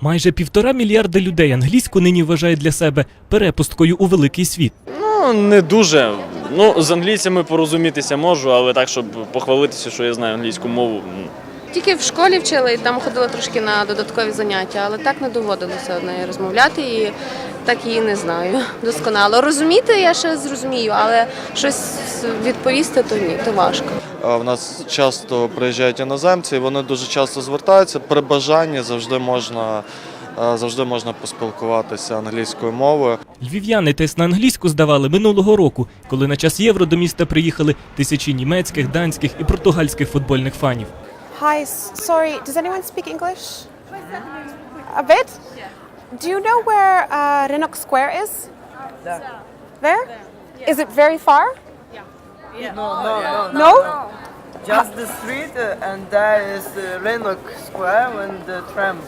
Майже півтора мільярда людей англійську нині вважають для себе перепусткою у великий світ. Ну, не дуже. Ну, з англійцями порозумітися можу, але так, щоб похвалитися, що я знаю англійську мову. Тільки в школі вчили і там ходила трошки на додаткові заняття, але так не доводилося нею розмовляти і так її не знаю досконало. Розуміти я ще зрозумію, але щось відповісти то ні, то важко. В нас часто приїжджають іноземці, і вони дуже часто звертаються. При бажанні завжди можна, е, завжди можна поспілкуватися англійською мовою. Львів'яни тест на англійську здавали минулого року, коли на час євро до міста приїхали тисячі німецьких, данських і португальських футбольних фанів. Hi, sorry, does anyone speak English? A bit? Do you know where uh, Rinok Square is? There? Is it very far? No, no, no, No? Just the street, uh, and there is uh, Renok Square when the tram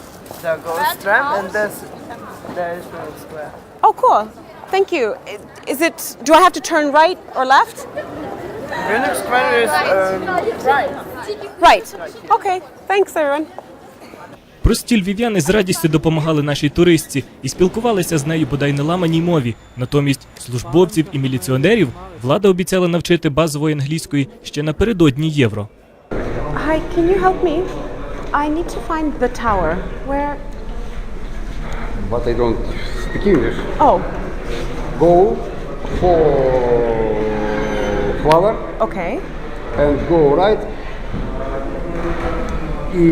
there goes tram, and there's there is Renok Square. Oh, cool. Thank you. Is it, do I have to turn right or left? Renok Square is um, Right. Okay, thanks, everyone. Прості львів'яни з радістю допомагали нашій туристці і спілкувалися з нею бодай на ламаній мові. Натомість службовців і міліціонерів влада обіцяла навчити базової англійської ще напередодні євро. Hi, can you help me? I need to find the tower. Where? but I don't speak English. Oh, Go for flower okay. and go right. І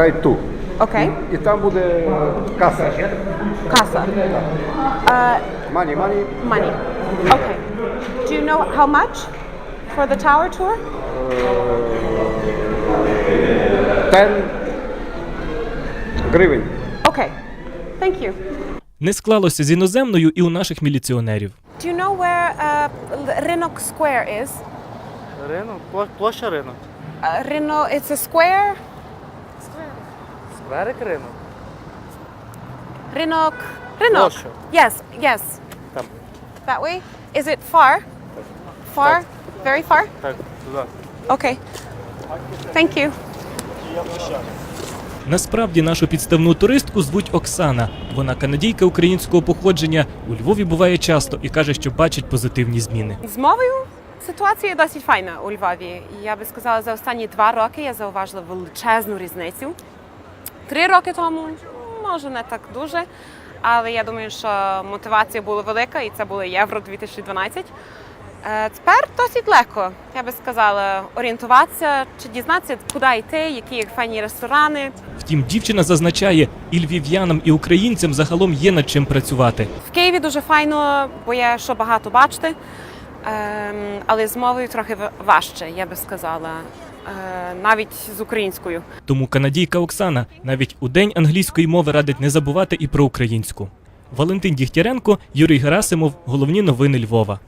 right two. Okay. І там буде каса. Casa. Uh, Money, money. money. Okay. Do you know how much for the tower tour? Ten гривень. Okay. Thank you. Не склалося з іноземною і у наших міліціонерів. Do you know where uh, Rinok Square is? Renok, площа Renok. It's a square. Скверик Renok. Rinok. Rinok. Площа. Yes, yes. Там. That way? Is it far? Far? Very far? Так, туди. Okay. Thank you. Насправді нашу підставну туристку звуть Оксана. Вона канадійка українського походження. У Львові буває часто і каже, що бачить позитивні зміни. З мовою ситуація досить файна у Львові. Я би сказала, за останні два роки я зауважила величезну різницю. Три роки тому, може, не так дуже. Але я думаю, що мотивація була велика, і це було Євро 2012. Е, Тепер досить легко, я би сказала, орієнтуватися чи дізнатися, куди йти, які файні ресторани. Втім, дівчина зазначає, і львів'янам, і українцям загалом є над чим працювати. В Києві дуже файно, бо є що багато бачити, але з мовою трохи важче, я би сказала, е, навіть з українською. Тому канадійка Оксана навіть у день англійської мови радить не забувати і про українську. Валентин Дігтяренко, Юрій Герасимов. Головні новини Львова.